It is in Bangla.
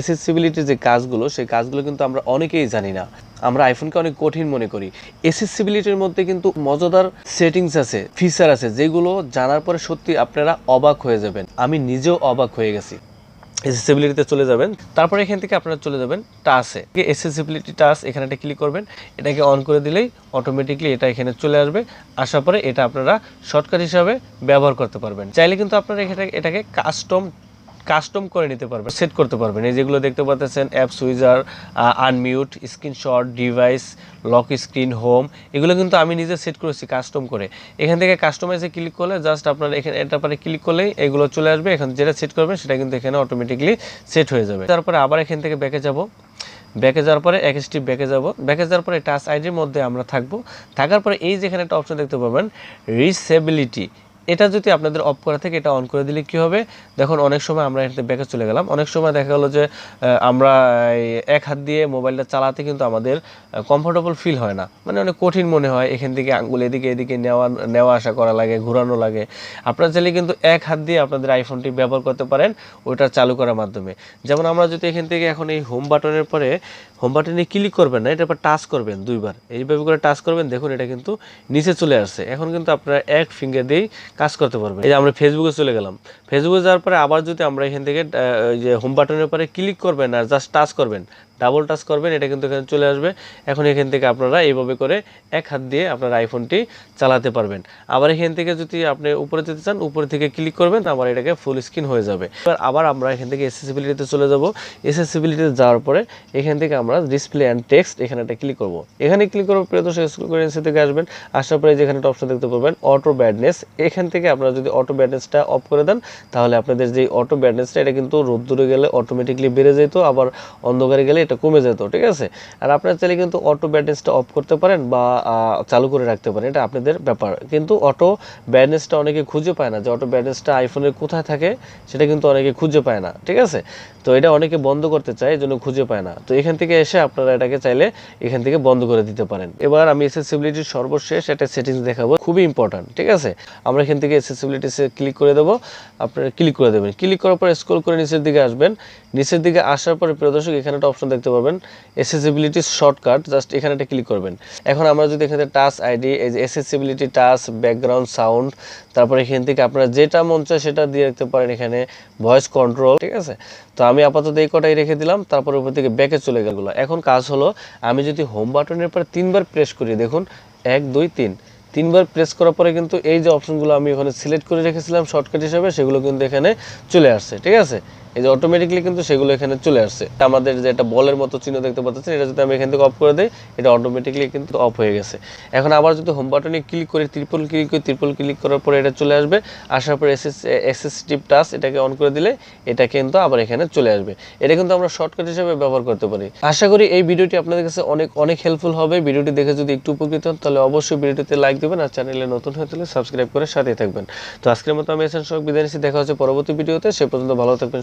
এসেসিবিলিটির যে কাজগুলো, সেই কাজগুলো কিন্তু আমরা অনেকেই জানি না। আমরা আইফোনকে অনেক কঠিন মনে করি। এসেসিবিলিটির মধ্যে কিন্তু মজাদার সেটিংস আছে ফিচার আছে, যেগুলো জানার পরে সত্যি আপনারা অবাক হয়ে যাবেন। আমি নিজেও অবাক হয়ে গেছি। এসেসিবিলিটিতে চলে যাবেন, তারপরে এখান থেকে আপনারা চলে যাবেন টাসে এসেসিবিলিটি টাস এখানে একটা ক্লিক করবেন। এটাকে অন করে দিলেই অটোমেটিকলি এটা এখানে চলে আসবে। আসার পরে এটা আপনারা শর্টকাট হিসাবে ব্যবহার করতে পারবেন। চাইলে কিন্তু আপনারা এখানে এটাকে কাস্টম কাস্টম করে নিতে পারবেন সেট করতে পারবেন। এই যেগুলো দেখতে পাচ্ছেন app switcher unmute screenshot device lock screen home এগুলো কিন্তু আমি নিজে সেট করেছি কাস্টম করে। এখান থেকে কাস্টমাইজে ক্লিক করলে জাস্ট আপনার এখানে, এটা পরে ক্লিক করলেই এগুলো চলে আসবে। এখানে যেটা সেট করবেন সেটা কিন্তু এখানে অটোমেটিকলি সেট হয়ে যাবে। তারপরে আবার এখান থেকে ব্যাকে যাব। ব্যাকে যাওয়ার পরে এক স্টেপ ব্যাকে যাব। ব্যাকে যাওয়ার পরে টাচ আইডির মধ্যে আমরা থাকব। থাকার পরে এই যেখানে একটা অপশন দেখতে পাবেন রিসেবিলিটি এটা যদি আপনাদের অফ করা থাকে, এটা অন করে দিলে কি হবে? দেখুন, অনেক সময় আমরা এখানে ব্যাকে চলে গেলাম। অনেক সময় দেখা গেলো যে আমরা এক হাত দিয়ে মোবাইলটা চালাতে কিন্তু আমাদের কমফোর্টেবল ফিল হয় না। মানে অনেক কঠিন মনে হয়, এখান থেকে আঙ্গুল এদিকে এদিকে নেওয়া নেওয়া আসা করা লাগে, ঘোরানো লাগে। আপনারা চাইলে কিন্তু এক হাত দিয়ে আপনাদের আইফোনটি ব্যবহার করতে পারেন, ওইটা চালু করার মাধ্যমে। যেমন আমরা যদি এখান থেকে এখন এই হোম বাটনের পরে হোম বাটনে ক্লিক করবেন না পর টাচ করবেন দুইবার। এইভাবে করে টাচ করবেন, দেখুন এটা কিন্তু নিচে চলে আসছে। এখন কিন্তু আপনারা এক ফিঙ্গার দিয়েই কাজ করতে পারবেন। এই যে আমরা ফেসবুকে চলে গেলাম। ফেসবুকে যাওয়ার পরে আবার যদি আমরা এখান থেকে যে হোম বাটনের পরে ক্লিক করবেন আর জাস্ট টাচ করবেন ডাবল টাচ করবেন, এটা কিন্তু এখানে চলে আসবে। এখন এখান থেকে আপনারা এইভাবে করে এক হাত দিয়ে আপনার আইফোনটি চালাতে পারবেন। আবার এখান থেকে যদি আপনি উপরে যেতে চান, উপরে থেকে ক্লিক করবেন, আবার এটাকে ফুল স্ক্রিন হয়ে যাবে। এবার আবার আমরা এখান থেকে এসেসিবিলিটিতে চলে যাব। এসেসিবিলিটিতে যাওয়ার পরে এখান থেকে আমরা ডিসপ্লে অ্যান্ড টেক্সট এখানে একটা ক্লিক করব। এখানে ক্লিক করব, প্রিয় দর্শক নিচে থেকে আসবেন। আসার পরে যেখানে একটা অপশন দেখতে পাবেন অটো ব্যাডনেস এখান থেকে আপনারা যদি অটো ব্যাডনেসটা অফ করে দেন, তাহলে আপনাদের যে অটো ব্যাডনেসটা এটা কিন্তু রোদ্দুরে গেলে অটোমেটিকলি বেড়ে যেত, আবার অন্ধকারে গেলে এটা কমে যেত, ঠিক আছে? আর আপনারা চাইলে কিন্তু অটো ব্যাডনেসটা অফ করতে পারেন বা চালু করে রাখতে পারেন, এটা আপনাদের ব্যাপার। কিন্তু অটো ব্যাডনেসটা অনেকে খুঁজে পায় না যে অটো ব্যাডনেসটা আইফোনের কোথায় থাকে, সেটা কিন্তু অনেকে খুঁজে পায় না, ঠিক আছে? তো এটা অনেকে বন্ধ করতে চায় এই জন্য খুঁজে পায় না। তো এখান থেকে এসে আপনারা এটাকে চাইলে এখান থেকে বন্ধ করে দিতে পারেন। এবার আমি এসেসিবিলিটির সর্বশেষ একটা সেটিংস দেখাবো, খুবই ইম্পর্ট্যান্ট ঠিক আছে? আমরা এখান থেকে এসেসিবিলিটি ক্লিক করে দেবো, আপনারা ক্লিক করে দেবেন। ক্লিক করার পর স্ক্রল করে নিচের দিকে আসবেন। নিচের দিকে আসার পরে প্রিয় দর্শক, এখানে একটা অপশন দেখতে পাবেন এসেসিবিলিটি শর্টকাট জাস্ট এখানে একটা ক্লিক করবেন। এখন আমরা যদি এখানে টাচ আইডি এই যে এসেসিবিলিটি টাচ ব্যাকগ্রাউন্ড সাউন্ড তারপরে এখান থেকে আপনারা যেটা মন চায় সেটা দিয়ে রাখতে পারেন এখানে ভয়েস কন্ট্রোল ঠিক আছে? তো আমি আপাতত এই কটাই রেখে দিলাম, তারপর উপর থেকে ব্যাকে চলে গেল এখন কাজ হলো, আমি যদি হোম বাটনের পর তিনবার প্রেস করি, দেখুন, এক, দুই, তিন। তিনবার প্রেস করার পরে কিন্তু এই যে অপশনগুলো আমি ওখানে সিলেক্ট করে রেখেছিলাম শর্টকাট হিসাবে, সেগুলো কিন্তু এখানে চলে আসছে, ঠিক আছে? এই যে অটোমেটিকলি কিন্তু সেগুলো এখানে চলে আসছে। আমাদের যে একটা বলের মতো চিহ্ন দেখতে পাচ্ছেন এটা যদি আমি এখান থেকে অফ করে দিই, এটা অটোমেটিকলি কিন্তু অফ হয়ে গেছে। এখন আবার যদি হোম বাটনে ক্লিক করি ত্রিপল ক্লিক করি ত্রিপল ক্লিক করার পরে এটা চলে আসবে। আসার পর এসএস এসএসটিভ টাচ এটাকে অন করে দিলে এটা কিন্তু আবার এখানে চলে আসবে। এটা কিন্তু আমরা শর্টকাট হিসেবে ব্যবহার করতে পারি। আশা করি এই ভিডিওটি আপনাদের কাছে অনেক অনেক হেল্পফুল হবে। ভিডিওটি দেখে যদি একটু উপকৃত হন, তাহলে অবশ্যই ভিডিওটিতে লাইক দেবেন আর চ্যানেলে নতুন হয়ে থাকলে সাবস্ক্রাইব করে সাথে থাকবেন। তো আজকের মতো আমি এসেন সব বিদায় নিচ্ছি। দেখা হচ্ছে পরবর্তী ভিডিওতে। সে পর্যন্ত ভালো থাকবেন